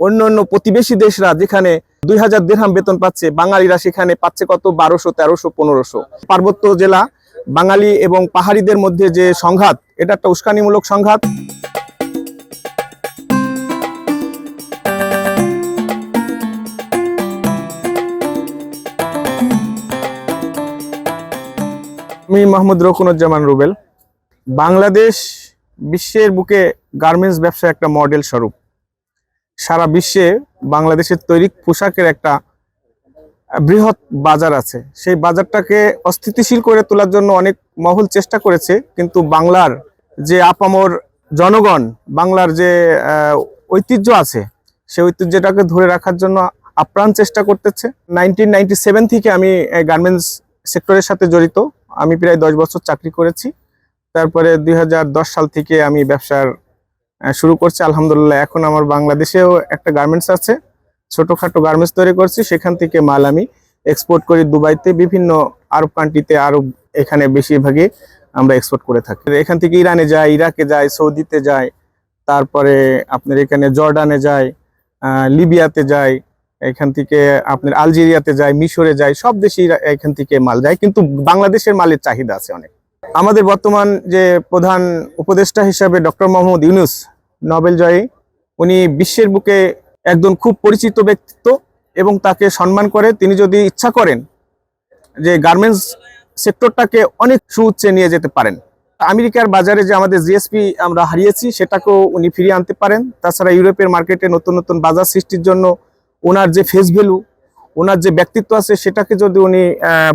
অন্য অন্য প্রতিবেশী দেশরা যেখানে দুই হাজার দেড়হাম বেতন পাচ্ছে, বাঙালিরা সেখানে পাচ্ছে কত? বারোশো, তেরোশো, পনেরোশো। পার্বত্য জেলা, বাঙালি এবং পাহাড়িদের মধ্যে যে সংঘাত, এটা একটা উস্কানিমূলক সংঘাত। আমি মোহাম্মদ রকুনুজ্জামান রুবেল। বাংলাদেশ বিশ্বের বুকে গার্মেন্টস ব্যবসা একটা মডেল স্বরূপ। সারা বিশ্বে বাংলাদেশের তৈরি পোশাকের একটা বৃহৎ বাজার আছে। সেই বাজারটাকে অস্থিতিশীল করে তোলার জন্য অনেক মহল চেষ্টা করেছে, কিন্তু বাংলার যে আপামর জনগণ, বাংলার যে ঐতিহ্য আছে, সেই ঐতিহ্যটাকে ধরে রাখার জন্য আপ্রাণ চেষ্টা করতেছে। নাইনটিন নাইনটি সেভেন থেকে আমি গার্মেন্টস সেক্টরের সাথে জড়িত। আমি প্রায় দশ বছর চাকরি করেছি। তারপরে দুই হাজার দশ সাল থেকে আমি ব্যবসার শুরু করছে, আলহামদুলিল্লাহ। এখন আমার বাংলাদেশেও একটা গার্মেন্টস আছে। ছোটখাটো গার্মেন্টস তৈরি করছি, সেখান থেকে মাল আমি এক্সপোর্ট করি দুবাইতে। বিভিন্ন আরব কান্ট্রিতে আরব এখানে বেশিরভাগই আমরা এক্সপোর্ট করে থাকি। এখান থেকে ইরানে যায় ইরাকে যায় সৌদিতে যায় তারপরে আপনার এখানে জর্ডানে যায় লিবিয়াতে যায় এখান থেকে আপনার আলজেরিয়াতে যায় মিশরে যায় সব এরা- এখান থেকে মাল যায়। কিন্তু বাংলাদেশের মালের চাহিদা আছে অনেক। আমাদের বর্তমান যে প্রধান উপদেষ্টা হিসাবে ডক্টর মোহাম্মদ ইউনুস নোবেল জয়ী, উনি বিশ্বের বুকে একজন খুব পরিচিত ব্যক্তিত্ব এবং তাকে সম্মান করে। তিনি যদি ইচ্ছা করেন যে গার্মেন্টস সেক্টরটাকে অনেক সুউচ্চে নিয়ে যেতে পারেন। আমেরিকার বাজারে যে আমাদের জিএসপি আমরা হারিয়েছি, সেটাকেও উনি ফিরিয়ে আনতে পারেন। তাছাড়া ইউরোপের মার্কেটে নতুন নতুন বাজার সৃষ্টির জন্য ওনার যে ফেস ভ্যালু ওনার যে ব্যক্তিত্ব আছে, সেটাকে যদি উনি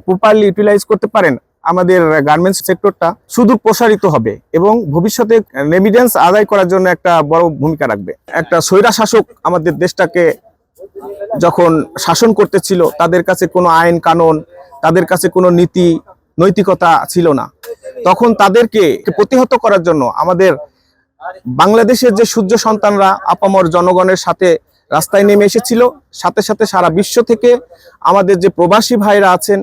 প্রপারলি ইউটিলাইজ করতে পারেন আমাদের গার্মেন্টস সেক্টরটা সুদূর প্রসারিত হবে এবং ভবিষ্যতে রেমিডেন্স আদায় করার জন্য একটা বড় ভূমিকা রাখবে। একটা স্বৈরা শাসক আমাদের দেশটাকে যখন শাসন করতেছিল, তাদের কাছে কোনো আইন কানুন, তাদের কাছে কোনো নীতি, নৈতিকতা ছিল না। তখন তাদেরকে প্রতিহত করার জন্য আমাদের বাংলাদেশের যে সূর্য সন্তানরা আপামর জনগণের সাথে রাস্তায় নেমে এসেছিল, সাথে সাথে সারা বিশ্ব থেকে আমাদের যে প্রবাসী ভাইরা আছেন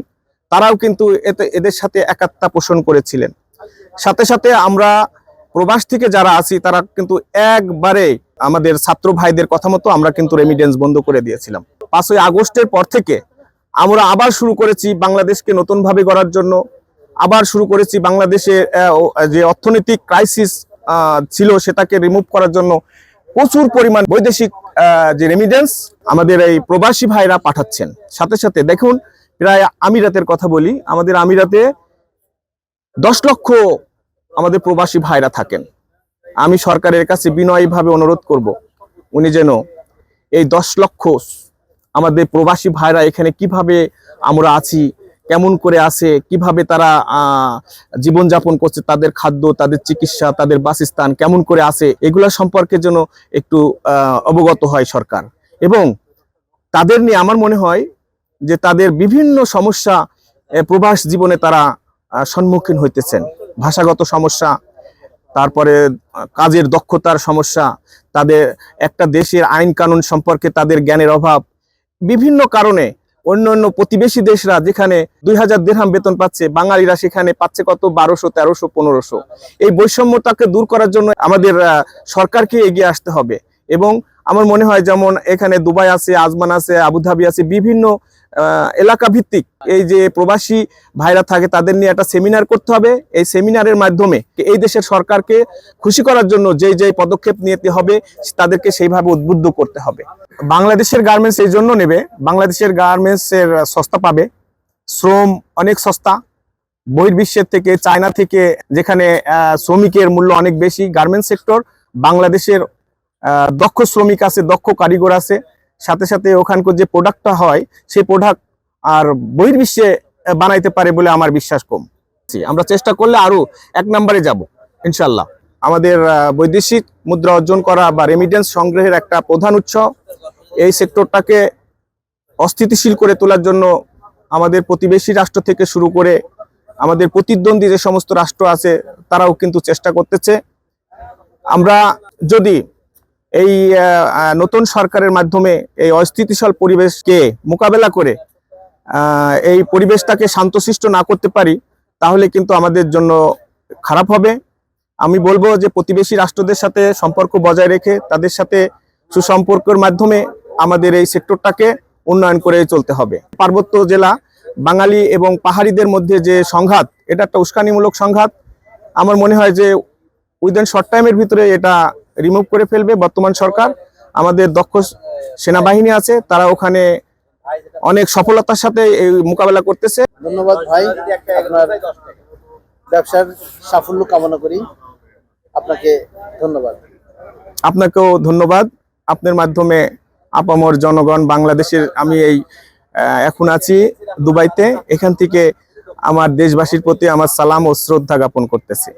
তারাও কিন্তু এতে, এদের সাথে একাত্মতা পোষণ করেছিলেন। সাথে সাথে আমরা প্রবাস থেকে যারা আছি, তারা কিন্তু একবারে আমাদের ছাত্র ভাইদের কথা মতো আমরা কিন্তু রেমিডেন্স বন্ধ করে দিয়েছিলাম। পাঁচই আগস্টের পর থেকে আমরা আবার শুরু করেছি বাংলাদেশকে নতুনভাবে গড়ার জন্য। আবার শুরু করেছি বাংলাদেশের যে অর্থনৈতিক ক্রাইসিস ছিল সেটাকে রিমুভ করার জন্য। প্রচুর পরিমাণ বৈদেশিক যে রেমিডেন্স আমাদের এই প্রবাসী ভাইরা পাঠাচ্ছেন। সাথে সাথে দেখুন, প্রায় আমিরাতের কথা বলি, আমাদের আমিরাতে দশ লক্ষ আমাদের প্রবাসী ভাইরা থাকেন। আমি সরকারের কাছে বিনয়ীভাবে অনুরোধ করব, উনি যেন এই দশ লক্ষ আমাদের প্রবাসী ভাইরা এখানে কীভাবে আমরা আছি কেমন করে আছে, কীভাবে তারা জীবনযাপন করছে, তাদের খাদ্য, তাদের চিকিৎসা, তাদের বাসস্থান কেমন করে আছে, এগুলা সম্পর্কে যেন একটু অবগত হয় সরকার। এবং তাদের নিয়ে আমার মনে হয় যে তাদের বিভিন্ন সমস্যা প্রবাস জীবনে তারা সম্মুখীন হইতেছেন। ভাষাগত সমস্যা, তারপরে কাজের দক্ষতার সমস্যা, তাদের, একটা দেশের আইন কানুন সম্পর্কে তাদের জ্ঞানের অভাব, বিভিন্ন কারণে অন্য অন্য প্রতিবেশী দেশরা যেখানে দুই হাজার দেড়হাম বেতন পাচ্ছে, বাঙালিরা সেখানে পাচ্ছে কত? বারোশো, তেরোশো, পনেরোশো। এই বৈষম্যটাকে দূর করার জন্য আমাদের সরকারকে এগিয়ে আসতে হবে। এবং আমার মনে হয় যেমন এখানে দুবাই আছে, আজমান আছে, আবুধাবি আছে, বিভিন্ন এলাকা ভিত্তিক। এই যে প্রবাসী ভাইরা থাকে, তাদের নিয়ে একটা সেমিনার করতে হবে। এই সেমিনারের মাধ্যমে এই দেশের সরকারকে খুশি করার জন্য যে যে পদক্ষেপ নিতে হবে, তাদেরকে সেইভাবে উদ্বুদ্ধ করতে হবে। বাংলাদেশের গার্মেন্টস এই জন্য নেবে। বাংলাদেশের গার্মেন্টস এর সস্তা পাবে। শ্রম অনেক সস্তা। বহির্বিশ্বের থেকে, চায়না থেকে যেখানে শ্রমিকের মূল্য অনেক বেশি। গার্মেন্টস সেক্টর বাংলাদেশের দক্ষ শ্রমিক আছে, দক্ষ কারিগর আছে। সাথে সাথে ওখানকার যে প্রোডাক্টটা হয়, সেই প্রোডাক্ট আর বহির্বিশ্বে বানাইতে পারে বলে আমার বিশ্বাস কম। আমরা চেষ্টা করলে আরও এক নম্বরে যাব ইনশাল্লাহ আমাদের বৈদেশিক মুদ্রা অর্জন করা বা রেমিডেন্স সংগ্রহের একটা প্রধান উৎস, এই সেক্টরটাকে অস্থিতিশীল করে তোলার জন্য আমাদের প্রতিবেশী রাষ্ট্র থেকে শুরু করে আমাদের প্রতিদ্বন্দ্বী যে সমস্ত রাষ্ট্র আছে, তারাও কিন্তু চেষ্টা করতেছে। আমরা যদি এই নতুন সরকারের মাধ্যমে এই অস্থিতিশীল পরিবেশকে মোকাবেলা করে এই পরিবেশটাকে শান্তশিষ্ট না করতে পারি, তাহলে কিন্তু আমাদের জন্য খারাপ হবে। আমি বলব যে প্রতিবেশী রাষ্ট্রদের সাথে সম্পর্ক বজায় রেখে, তাদের সাথে সুসম্পর্কের মাধ্যমে আমাদের এই সেক্টরটাকে উন্নয়ন করে চলতে হবে। পার্বত্য জেলা, বাঙালি এবং পাহাড়িদের মধ্যে যে সংঘাত, এটা একটা উস্কানিমূলক সংঘাত। আমার মনে হয় যে উইদিন শর্ট টাইমের ভিতরে এটা রিমুভ করে ফেলবে। বর্তমান সরকার আমাদের দক্ষ সেনাবাহিনী আছে তারা ওখানে অনেক সফলতার সাথে মোকাবেলা করতেছে। ধন্যবাদ ভাই আপনার ব্যবসার সাফল্য কামনা করি। আপনাকে ধন্যবাদ। আপনাকেও ধন্যবাদ। আপনার মাধ্যমে আপামর জনগণ বাংলাদেশের আমি এই এখন আছি দুবাইতে। এখান থেকে আমার দেশবাসীর প্রতি আমার সালাম ও শ্রদ্ধা জ্ঞাপন করতেছি।